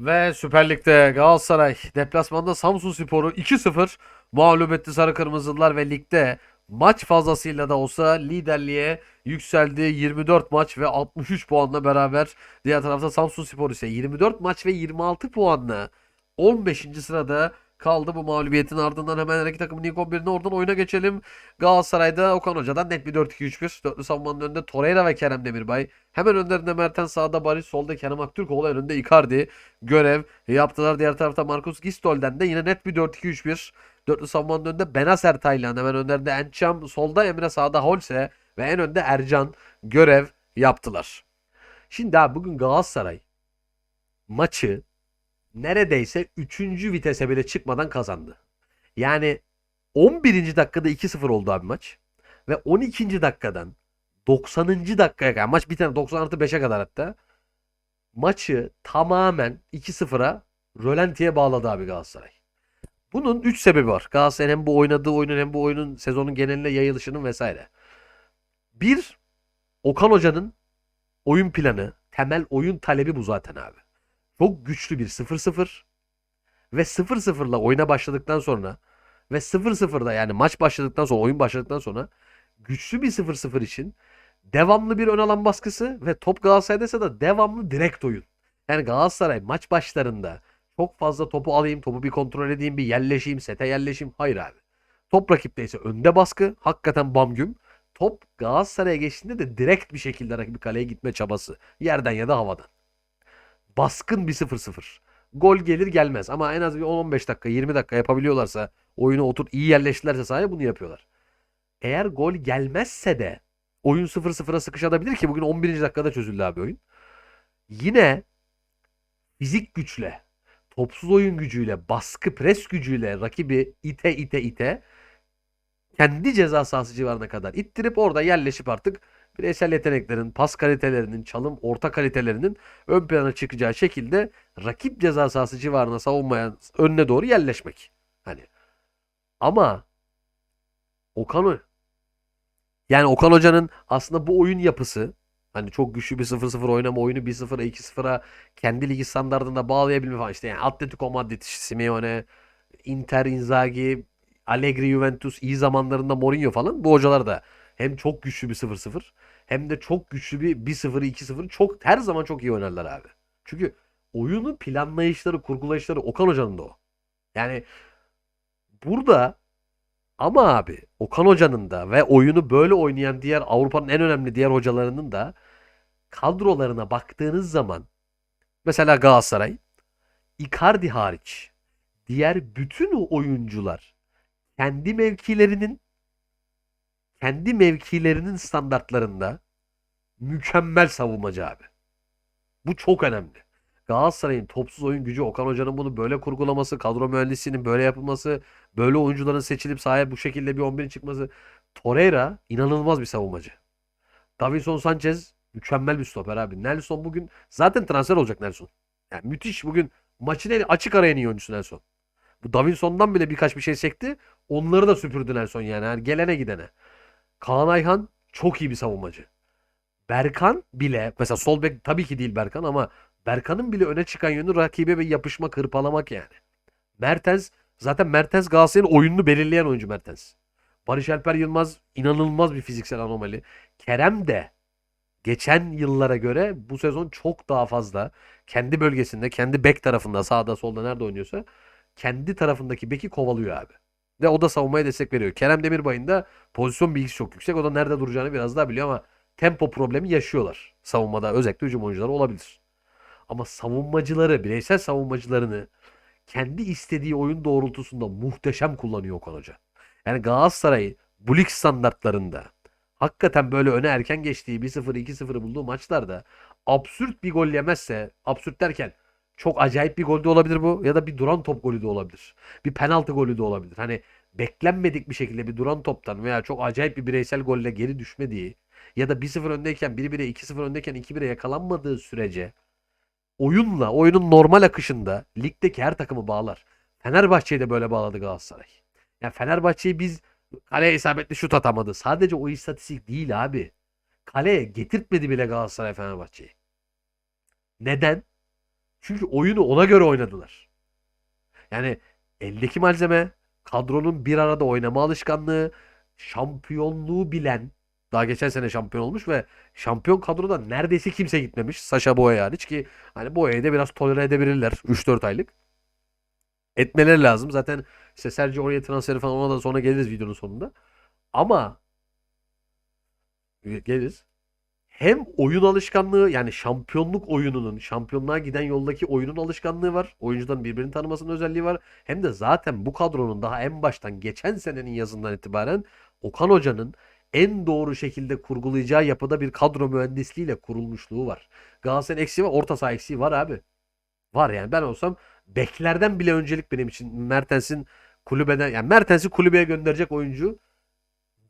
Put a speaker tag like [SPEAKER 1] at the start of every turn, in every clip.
[SPEAKER 1] Ve Süper Lig'de Galatasaray deplasmanda Samsun Spor'u 2-0 mağlup etti Sarı Kırmızılar ve ligde maç fazlasıyla da olsa liderliğe yükseldi. 24 maç ve 63 puanla beraber diğer tarafta Samsun Spor ise 24 maç ve 26 puanla 15. sırada kaldı bu mağlubiyetin ardından hemen iki takımın ilk 11'ine oradan oyuna geçelim. Galatasaray'da Okan Hoca'dan net bir 4-2-3-1. Dörtlü savunmanın önünde Torreira ve Kerem Demirbay. Hemen önlerinde Mertens sağda Barış, solda Kerem Aktürkoğlu önünde Icardi görev yaptılar. Diğer tarafta Marcus Gistol'den de yine net bir 4-2-3-1. Dörtlü savunmanın önünde Benacer Taylan. Hemen önlerinde Ençam, solda Emre, sağda Holse ve en önde Ercan görev yaptılar. Şimdi abi bugün Galatasaray maçı neredeyse 3. vitese bile çıkmadan kazandı. Yani 11. dakikada 2-0 oldu abi maç. Ve 12. dakikadan 90. dakikaya kadar maç bir tane 90 artı 5'e kadar hatta maçı tamamen 2-0'a rölantiye bağladı abi Galatasaray. Bunun 3 sebebi var. Galatasaray'ın hem bu oynadığı oyunun hem bu oyunun sezonun geneline yayılışının vesaire. Bir, Okan Hoca'nın oyun planı, temel oyun talebi bu zaten abi. Çok güçlü bir 0-0 ve 0-0'la oyuna başladıktan sonra ve 0-0'da yani maç başladıktan sonra oyun başladıktan sonra güçlü bir 0-0 için devamlı bir ön alan baskısı ve top Galatasaray'daysa da devamlı direkt oyun. Yani Galatasaray maç başlarında çok fazla topu alayım, topu bir kontrol edeyim, bir yerleşeyim, sete yerleşeyim. Hayır abi. Top rakipteyse önde baskı, hakikaten bam güm. Top Galatasaray'a geçtiğinde de direkt bir şekilde rakibi kaleye gitme çabası. Yerden ya da havadan. Baskın bir 0-0. Gol gelir gelmez ama en az bir 10-15 dakika 20 dakika yapabiliyorlarsa oyunu otur iyi yerleştilerse sahaya bunu yapıyorlar. Eğer gol gelmezse de oyun 0-0'a sıkışabilir ki bugün 11. dakikada çözüldü abi oyun. Yine fizik güçle, topsuz oyun gücüyle, baskı pres gücüyle rakibi ite ite ite kendi ceza sahası civarına kadar ittirip orada yerleşip artık bireysel yeteneklerin, pas kalitelerinin, çalım orta kalitelerinin ön plana çıkacağı şekilde rakip ceza sahası civarına savunmaya önüne doğru yerleşmek. Hani ama Okan yani Okan Hoca'nın aslında bu oyun yapısı hani çok güçlü bir 0-0 oynama oyunu 1-0'a 2-0'a kendi ligi standartında bağlayabilme falan işte yani Atletico Madrid, Simeone, Inter, Inzaghi, Allegri, Juventus iyi zamanlarında Mourinho falan bu hocalar da hem çok güçlü bir 0-0 hem de çok güçlü bir 1-0 2-0 çok her zaman çok iyi oynarlar abi. Çünkü oyunu planlayışları, kurgulayışları Okan Hoca'nın da o. Yani burada ama abi Okan Hoca'nın da ve oyunu böyle oynayan diğer Avrupa'nın en önemli diğer hocalarının da kadrolarına baktığınız zaman mesela Galatasaray Icardi hariç diğer bütün oyuncular kendi mevkilerinin kendi mevkilerinin standartlarında mükemmel savunmacı abi. Bu çok önemli. Galatasaray'ın topsuz oyun gücü, Okan Hoca'nın bunu böyle kurgulaması, kadro mühendisliğinin böyle yapılması, böyle oyuncuların seçilip sahaya bu şekilde bir 11'in çıkması. Torreira inanılmaz bir savunmacı. Davinson Sanchez mükemmel bir stoper abi. Nelson bugün zaten transfer olacak Nelson. Yani müthiş bugün maçın en açık ara en iyi oyuncusu Nelson. Bu Davinson'dan bile birkaç bir şey sekti. Onları da süpürdü Nelson yani. yani gelene gidene. Kaan Ayhan çok iyi bir savunmacı. Berkan bile mesela sol bek tabii ki değil Berkan ama Berkan'ın bile öne çıkan yönü rakibe bir yapışma, hırpalamak yani. Mertens zaten Mertens Galatasaray'ın oyununu belirleyen oyuncu Mertens. Barış Alper Yılmaz inanılmaz bir fiziksel anomali. Kerem de geçen yıllara göre bu sezon çok daha fazla kendi bölgesinde, kendi bek tarafında, sağda solda nerede oynuyorsa kendi tarafındaki beki kovalıyor abi. Ve o da savunmaya destek veriyor. Kerem Demirbay'ın da pozisyon bilgisi çok yüksek. O da nerede duracağını biraz daha biliyor ama tempo problemi yaşıyorlar. Savunmada özellikle hücum oyuncuları olabilir. Ama savunmacıları, bireysel savunmacılarını kendi istediği oyun doğrultusunda muhteşem kullanıyor Okan Hoca. Yani Galatasaray bu lig standartlarında hakikaten böyle öne erken geçtiği 1-0 2-0 bulduğu maçlarda absürt bir gol yemezse, absürt derken çok acayip bir gol de olabilir bu ya da bir duran top golü de olabilir. Bir penaltı golü de olabilir. Hani beklenmedik bir şekilde bir duran toptan veya çok acayip bir bireysel golle geri düşmediği ya da 1-0 öndeyken 1-1'e 2-0 öndeyken 2-1'e yakalanmadığı sürece oyunla, oyunun normal akışında ligdeki her takımı bağlar. Fenerbahçe'yi de böyle bağladı Galatasaray. Yani Fenerbahçe'yi biz kaleye isabetli şut atamadı. Sadece o istatistik değil abi. Kaleye getirtmedi bile Galatasaray Fenerbahçe'yi. Neden? Çünkü oyunu ona göre oynadılar. Yani eldeki malzeme, kadronun bir arada oynama alışkanlığı, şampiyonluğu bilen, daha geçen sene şampiyon olmuş ve şampiyon kadroda neredeyse kimse gitmemiş. Sasha Boya hariç ki hani Boya'yı da biraz tolere edebilirler 3-4 aylık. Etmeleri lazım. Zaten işte Sergio Aurier transferi falan ona da sonra geliriz videonun sonunda. Ama geliriz. Hem oyun alışkanlığı yani şampiyonluk oyununun, şampiyonluğa giden yoldaki oyunun alışkanlığı var. Oyuncuların birbirini tanımasının özelliği var. Hem de zaten bu kadronun daha en baştan geçen senenin yazından itibaren Okan Hoca'nın en doğru şekilde kurgulayacağı yapıda bir kadro mühendisliğiyle kurulmuşluğu var. Galatasaray'ın eksiği var, orta saha eksiği var abi. Var yani ben olsam beklerden bile öncelik benim için Mertens'in kulübeden yani Mertens'i kulübeye gönderecek oyuncu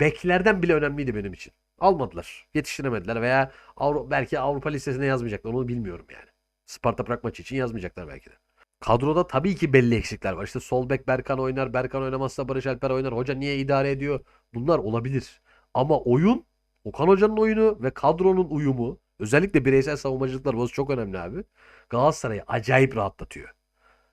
[SPEAKER 1] beklerden bile önemliydi benim için. Almadılar. Yetiştiremediler veya Avru belki Avrupa listesine yazmayacaklar. Onu bilmiyorum yani. Sparta Prag maçı için yazmayacaklar belki de. Kadroda tabii ki belli eksikler var. İşte sol bek Berkan oynar. Berkan oynamazsa Barış Alper oynar. Hoca niye idare ediyor? Bunlar olabilir. Ama oyun Okan Hoca'nın oyunu ve kadronun uyumu özellikle bireysel savunmacılıklar burası çok önemli abi. Galatasaray'ı acayip rahatlatıyor.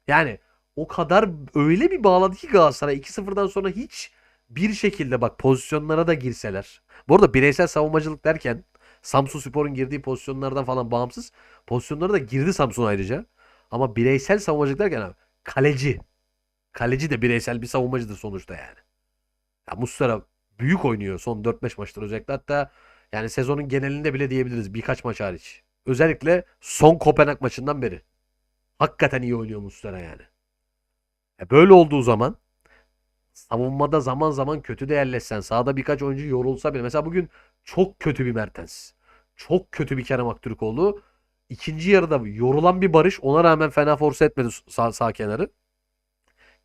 [SPEAKER 1] Yani o kadar öyle bir bağladı ki Galatasaray 2-0'dan sonra hiç bir şekilde bak pozisyonlara da girseler. Bu arada bireysel savunmacılık derken Samsun Spor'un girdiği pozisyonlardan falan bağımsız pozisyonlara da girdi Samsun ayrıca. Ama bireysel savunmacılık derken abi, kaleci. Kaleci de bireysel bir savunmacıdır sonuçta yani. Ya Muslera büyük oynuyor son 4-5 maçtır özellikle. Hatta yani sezonun genelinde bile diyebiliriz birkaç maç hariç. Özellikle son Kopenhag maçından beri. Hakikaten iyi oynuyor Muslera yani. E böyle olduğu zaman savunmada zaman zaman kötü de yerleşsen sahada birkaç oyuncu yorulsa bile. Mesela bugün çok kötü bir Mertens. Çok kötü bir Kerem Aktürkoğlu. İkinci yarıda yorulan bir Barış. Ona rağmen fena force etmedi sağ, sağ kenarı.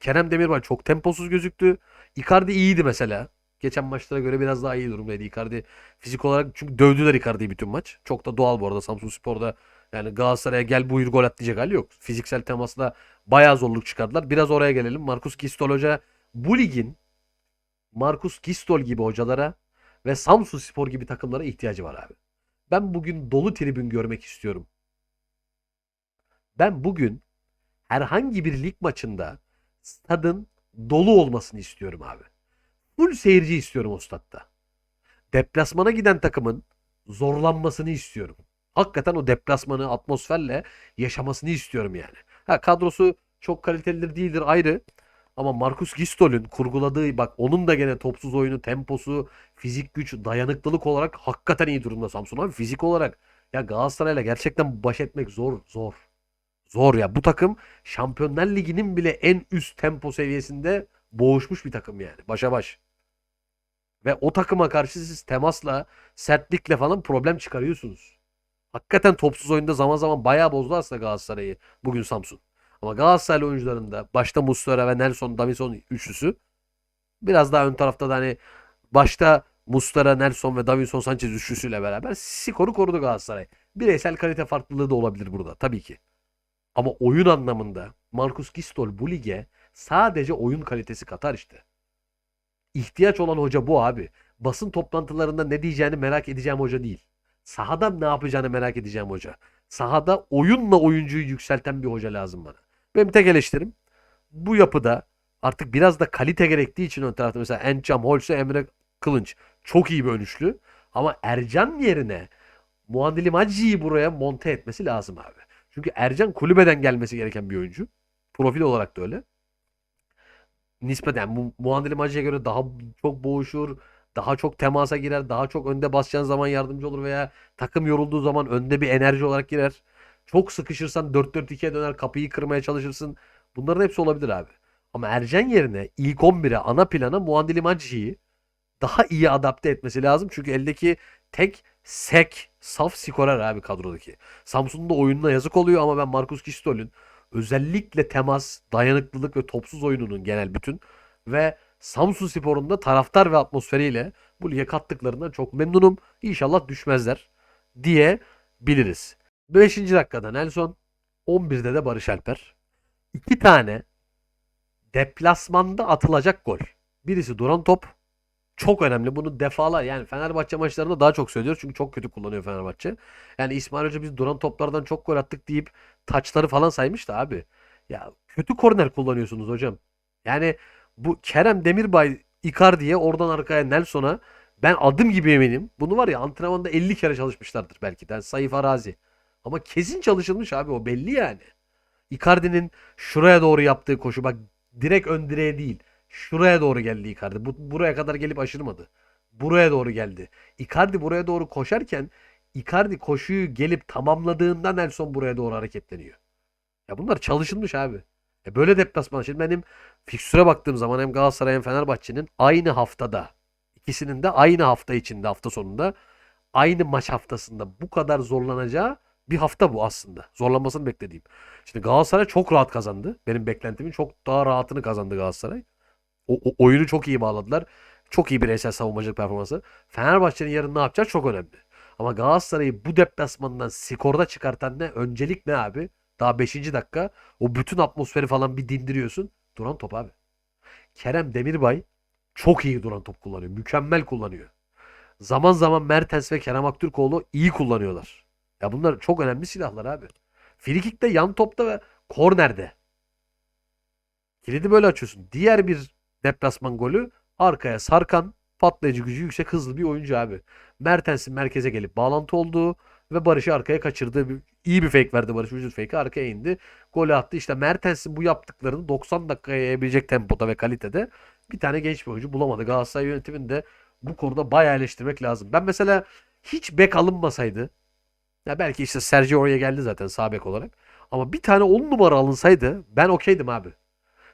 [SPEAKER 1] Kerem Demirbay çok temposuz gözüktü. Icardi iyiydi mesela. Geçen maçlara göre biraz daha iyi durumdaydı Icardi. Fizik olarak çünkü dövdüler Icardi'yi bütün maç. Çok da doğal bu arada Samsun Spor'da yani Galatasaray'a gel buyur gol at diyecek hali yok. Fiziksel temasla bayağı zorluk çıkardılar. Biraz oraya gelelim. Markus Gistol Hoca bu ligin Markus Gistol gibi hocalara ve Samsun Spor gibi takımlara ihtiyacı var abi. Ben bugün dolu tribün görmek istiyorum. Ben bugün herhangi bir lig maçında stadın dolu olmasını istiyorum abi. Full seyirci istiyorum o statta. Deplasmana giden takımın zorlanmasını istiyorum. Hakikaten o deplasmanı atmosferle yaşamasını istiyorum yani. Ha kadrosu çok kalitelidir değildir ayrı. Ama Marcus Gistol'ün kurguladığı bak onun da gene topsuz oyunu, temposu, fizik güç, dayanıklılık olarak hakikaten iyi durumda Samsun abi. Fizik olarak ya Galatasaray'la gerçekten baş etmek zor, zor. Zor ya. Bu takım Şampiyonlar Ligi'nin bile en üst tempo seviyesinde boğuşmuş bir takım yani. Başa baş. Ve o takıma karşı siz temasla, sertlikle falan problem çıkarıyorsunuz. Hakikaten topsuz oyunda zaman zaman bayağı bozdu aslında Galatasaray'ı bugün Samsun. Ama Galatasaraylı oyuncularında başta Muslera ve Nelson Davinson üçlüsü biraz daha ön tarafta da hani başta Muslera, Nelson ve Davinson Sanchez üçlüsüyle beraber skoru korudu Galatasaray. Bireysel kalite farklılığı da olabilir burada tabii ki. Ama oyun anlamında Marcus Gistol bu lige sadece oyun kalitesi katar işte. İhtiyaç olan hoca bu abi. Basın toplantılarında ne diyeceğini merak edeceğim hoca değil. Sahada ne yapacağını merak edeceğim hoca. Sahada oyunla oyuncuyu yükselten bir hoca lazım bana. Benim tek eleştirim bu yapıda artık biraz da kalite gerektiği için ön tarafta mesela Encam, Holse, Emre Kılınç çok iyi bir ön. Ama Ercan yerine Muandili Maci'yi buraya monte etmesi lazım abi. Çünkü Ercan kulübeden gelmesi gereken bir oyuncu. Profil olarak da öyle. Nispeten bu Muandili Maci'ye göre daha çok boğuşur. Daha çok temasa girer. Daha çok önde basacağın zaman yardımcı olur veya takım yorulduğu zaman önde bir enerji olarak girer. Çok sıkışırsan 4-4-2'ye döner kapıyı kırmaya çalışırsın. Bunların hepsi olabilir abi. Ama Ercan yerine ilk 11'e ana plana Muandili Maci'yi daha iyi adapte etmesi lazım. Çünkü eldeki tek sek saf skorer abi kadrodaki. Samsun'un da oyununa yazık oluyor ama ben Marcus Gistol'ün özellikle temas, dayanıklılık ve topsuz oyununun genel bütün ve Samsun Spor'un da taraftar ve atmosferiyle bu lige kattıklarından çok memnunum. İnşallah düşmezler diye biliriz. 5. dakikada Nelson, 11'de de Barış Alper. İki tane deplasmanda atılacak gol. Birisi duran top. Çok önemli. Bunu defalar yani Fenerbahçe maçlarında daha çok söylüyoruz. Çünkü çok kötü kullanıyor Fenerbahçe. Yani İsmail Hoca biz duran toplardan çok gol attık deyip taçları falan saymış da abi. Ya kötü korner kullanıyorsunuz hocam. Yani bu Kerem Demirbay Icardi'ye oradan arkaya Nelson'a ben adım gibi eminim. Bunu var ya antrenmanda 50 kere çalışmışlardır belki de. Yani Saif Arazi. Ama kesin çalışılmış abi o belli yani. Icardi'nin şuraya doğru yaptığı koşu bak direkt ön direğe değil. Şuraya doğru geldi Icardi. Bu, buraya kadar gelip aşırmadı. Buraya doğru geldi. Icardi buraya doğru koşarken Icardi koşuyu gelip tamamladığında Nelson buraya doğru hareketleniyor. Ya bunlar çalışılmış abi. E böyle deplasman. Şimdi benim fikstüre baktığım zaman hem Galatasaray hem Fenerbahçe'nin aynı haftada ikisinin de aynı hafta içinde hafta sonunda aynı maç haftasında bu kadar zorlanacağı bir hafta bu aslında. Zorlanmasını beklediğim. Şimdi Galatasaray çok rahat kazandı. Benim beklentimin çok daha rahatını kazandı Galatasaray. O, o- oyunu çok iyi bağladılar. Çok iyi bireysel savunmacılık performansı. Fenerbahçe'nin yarın ne yapacağı çok önemli. Ama Galatasaray'ı bu deplasmandan skorda çıkartan ne? Öncelik ne abi? Daha 5. dakika o bütün atmosferi falan bir dindiriyorsun. Duran top abi. Kerem Demirbay çok iyi duran top kullanıyor. Mükemmel kullanıyor. Zaman zaman Mertens ve Kerem Aktürkoğlu iyi kullanıyorlar. Ya bunlar çok önemli silahlar abi. Frikik'te, yan topta ve kornerde. Kilidi böyle açıyorsun. Diğer bir deplasman golü arkaya sarkan, patlayıcı gücü yüksek hızlı bir oyuncu abi. Mertens'in merkeze gelip bağlantı olduğu ve Barış'ı arkaya kaçırdığı bir, iyi bir fake verdi Barış. Vücut fake'i arkaya indi. Golü attı. İşte Mertens'in bu yaptıklarını 90 dakikaya yayabilecek tempoda ve kalitede bir tane genç bir oyuncu bulamadı. Galatasaray yönetimini de bu konuda bayağı eleştirmek lazım. Ben mesela hiç bek alınmasaydı ya belki işte Sergio oraya geldi zaten sağ bek olarak. Ama bir tane 10 numara alınsaydı ben okeydim abi.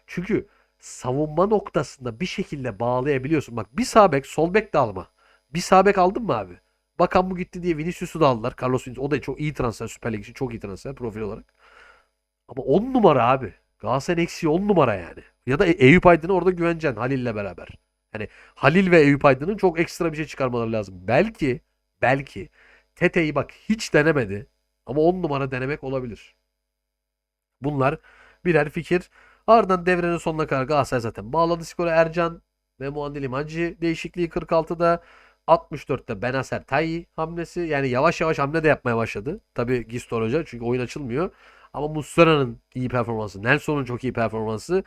[SPEAKER 1] Çünkü savunma noktasında bir şekilde bağlayabiliyorsun. Bak bir sağ bek, sol bek de alma. Bir sağ bek aldın mı abi? Bakan bu gitti diye Vinicius'u da aldılar. Carlos Vinicius. O da çok iyi transfer. Süper Lig için çok iyi transfer profil olarak. Ama 10 numara abi. Galatasaray'ın eksiği 10 numara yani. Ya da E- Eyüp Aydın'ı orada güveneceksin Halil'le beraber. Yani Halil ve Eyüp Aydın'ın çok ekstra bir şey çıkarmaları lazım. Belki, belki Tete'yi bak hiç denemedi. Ama 10 numara denemek olabilir. Bunlar birer fikir. Ardından devrenin sonuna kadar Galatasaray zaten bağladı skoru Ercan ve Muandil İmancı değişikliği 46'da 64'te Benacer Tayi hamlesi yani yavaş yavaş hamle de yapmaya başladı. Tabii Gistor Hoca çünkü oyun açılmıyor. Ama Muslera'nın iyi performansı, Nelson'un çok iyi performansı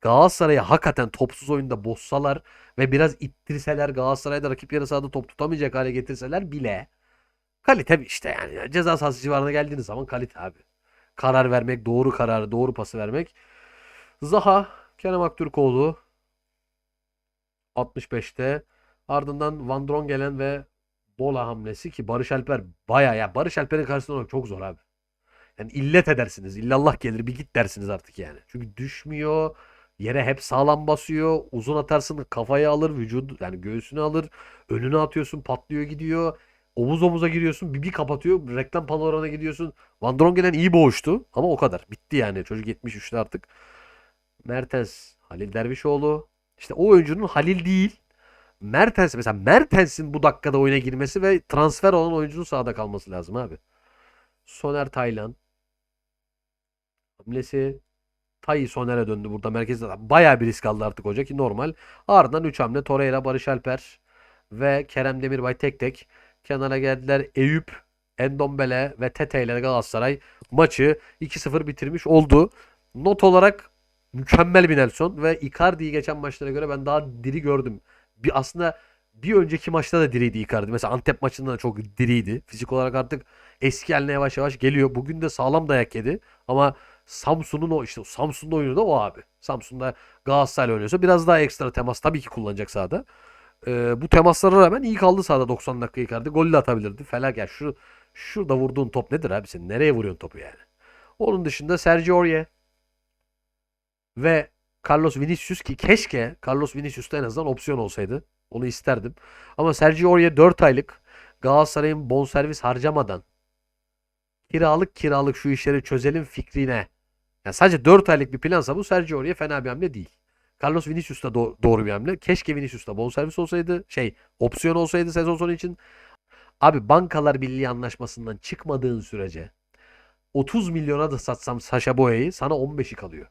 [SPEAKER 1] Galatasaray'ı hakikaten topsuz oyunda bozsalar ve biraz ittirseler Galatasaray'da rakip yarı sahada top tutamayacak hale getirseler bile kalite işte yani ceza sahası civarına geldiğiniz zaman kalite abi. Karar vermek, doğru kararı, doğru pası vermek. Zaha, Kerem Aktürkoğlu 65'te. Ardından Van Drongelen ve Bola hamlesi ki Barış Alper baya ya Barış Alper'in karşısında olmak çok zor abi. Yani illet edersiniz. İllallah gelir bir git dersiniz artık yani. Çünkü düşmüyor. Yere hep sağlam basıyor. Uzun atarsın kafayı alır. Vücudu yani göğsünü alır. Önüne atıyorsun patlıyor gidiyor. Omuz omuza giriyorsun. Bir kapatıyor. Reklam panolarına gidiyorsun. Van Drongelen iyi boğuştu. Ama o kadar. Bitti yani. Çocuk 73'te artık. Mertens, Halil Dervişoğlu. İşte o oyuncunun Halil değil. Mertens mesela Mertens'in bu dakikada oyuna girmesi ve transfer olan oyuncunun sahada kalması lazım abi. Soner Taylan hamlesi Tayi Soner'e döndü burada merkezde. Bayağı bir risk aldı artık hoca ki normal. Ardından 3 hamle Torreira, Barış Alper ve Kerem Demirbay tek tek kenara geldiler. Eyüp, Endombele ve Tete ile Galatasaray maçı 2-0 bitirmiş oldu. Not olarak mükemmel bir Nelson ve Icardi'yi geçen maçlara göre ben daha diri gördüm. Bir aslında bir önceki maçta da diriydi Icardi. Mesela Antep maçında da çok diriydi. Fizik olarak artık eski haline yavaş yavaş geliyor. Bugün de sağlam dayak yedi. Ama Samsun'un o işte Samsun'da oyunu da o abi. Samsun'da Galatasaray oynuyorsa biraz daha ekstra temas tabii ki kullanacak sahada. Ee, bu temaslara rağmen iyi kaldı sahada 90 dakika Icardi. Gol de atabilirdi. Felak ya şu şurada vurduğun top nedir abi sen? Nereye vuruyorsun topu yani? Onun dışında Sergio Aurier ve Carlos Vinicius ki keşke Carlos Vinicius'ta en azından opsiyon olsaydı. Onu isterdim. Ama Sergio Aurier 4 aylık Galatasaray'ın bonservis harcamadan kiralık kiralık şu işleri çözelim fikrine. Yani sadece 4 aylık bir plansa bu Sergio Aurier fena bir hamle değil. Carlos Vinicius da do- doğru bir hamle. Keşke Vinicius da bonservis olsaydı. Şey opsiyon olsaydı sezon sonu için. Abi Bankalar Birliği anlaşmasından çıkmadığın sürece 30 milyona da satsam Saşa Boya'yı sana 15'i kalıyor.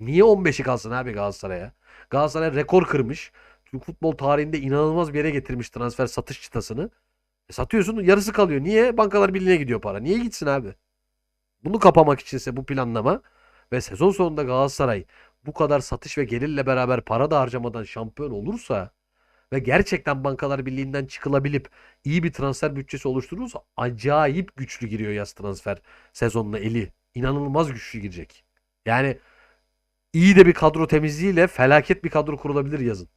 [SPEAKER 1] Niye 15'i kalsın abi Galatasaray'a? Galatasaray rekor kırmış. Türk futbol tarihinde inanılmaz bir yere getirmiş transfer satış çıtasını. E satıyorsun yarısı kalıyor. Niye? Bankalar Birliği'ne gidiyor para. Niye gitsin abi? Bunu kapamak içinse bu planlama ve sezon sonunda Galatasaray bu kadar satış ve gelirle beraber para da harcamadan şampiyon olursa ve gerçekten Bankalar Birliği'nden çıkılabilip iyi bir transfer bütçesi oluşturursa acayip güçlü giriyor yaz transfer sezonuna eli. İnanılmaz güçlü girecek. Yani iyi de bir kadro temizliğiyle felaket bir kadro kurulabilir yazın.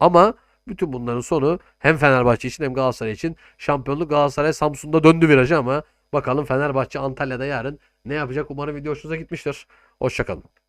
[SPEAKER 1] Ama bütün bunların sonu hem Fenerbahçe için hem Galatasaray için şampiyonluk Galatasaray Samsun'da döndü virajı ama bakalım Fenerbahçe Antalya'da yarın ne yapacak? Umarım video hoşunuza gitmiştir. Hoşçakalın.